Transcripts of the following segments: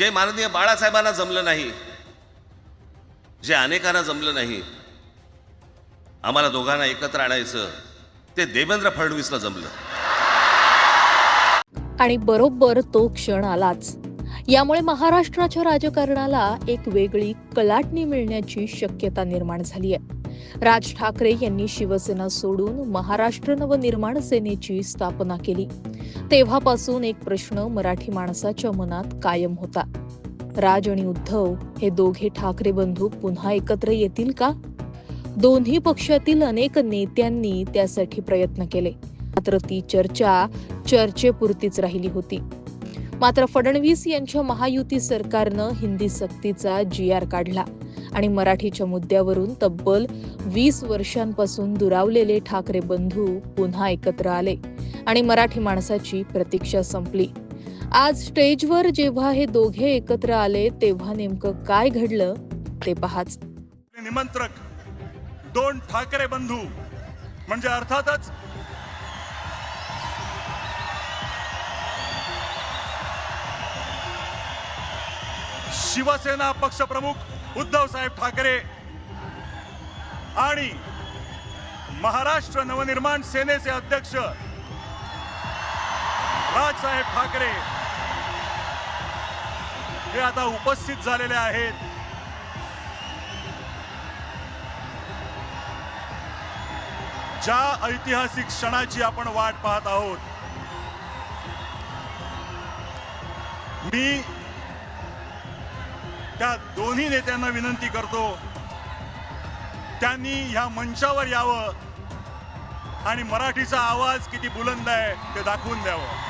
जे माननीय बाळासाहेबांना जमलं नाही जे अनेकांना जमलं नाही आम्हाला दोघांना एकत्र आणायचं ते देवेंद्र फडणवीसला जमलं. आणि बरोबर तो क्षण आलाच. यामुळे महाराष्ट्राच्या राजकारणाला एक वेगळी कलाटणी मिळण्याची शक्यता निर्माण झाली आहे राज ठाकरे यांनी शिवसेना सोडून महाराष्ट्र नवनिर्माण सेनेची स्थापना केली. तेव्हापासून एक प्रश्न मराठी माणसाच्या मनात कायम होता. राज आणि उद्धव हे दोघे ठाकरे बंधू पुन्हा एकत्र येतील का? दोन्ही पक्षातील अनेक नेत्यांनी त्यासाठी प्रयत्न केले. मात्र ती चर्चा चर्चेपुरतीच राहिली होती. मात्र फडणवीस यांच्या महायुती सरकारनं हिंदी सक्तीचा जी आर काढला आणि मराठीच्या मुद्द्यावरून तब्बल वीस वर्षांपासून दुरावलेले ठाकरे बंधू पुन्हा एकत्र आले आणि मराठी माणसाची प्रतीक्षा संपली. आज स्टेजवर जेव्हा हे दोघे एकत्र आले तेव्हा नेमकं काय घडलं ते पहाच. निमंत्रक दोन ठाकरे बंधू म्हणजे अर्थातच शिवसेना पक्षप्रमुख उद्धव साहेब ठाकरे आणि महाराष्ट्र नवनिर्माण सेनेचे अध्यक्ष राजसाहेब ठाकरे हे आता उपस्थित झालेले आहेत. ज्या ऐतिहासिक क्षणाची आपण वाट पाहत आहोत मी त्या दोन्ही नेत्यांना विनंती करतो. त्यांनी ह्या मंचावर यावं. आणि मराठीचा आवाज किती बुलंद आहे ते दाखवून द्यावं.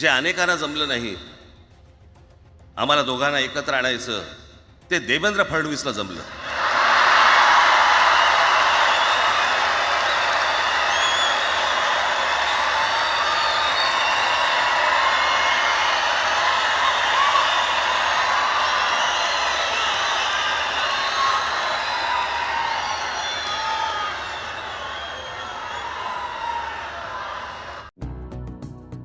जे अनेकांना जमलं नाही आम्हाला दोघांना एकत्र आणायचं ते देवेंद्र फडणवीसला जमलं.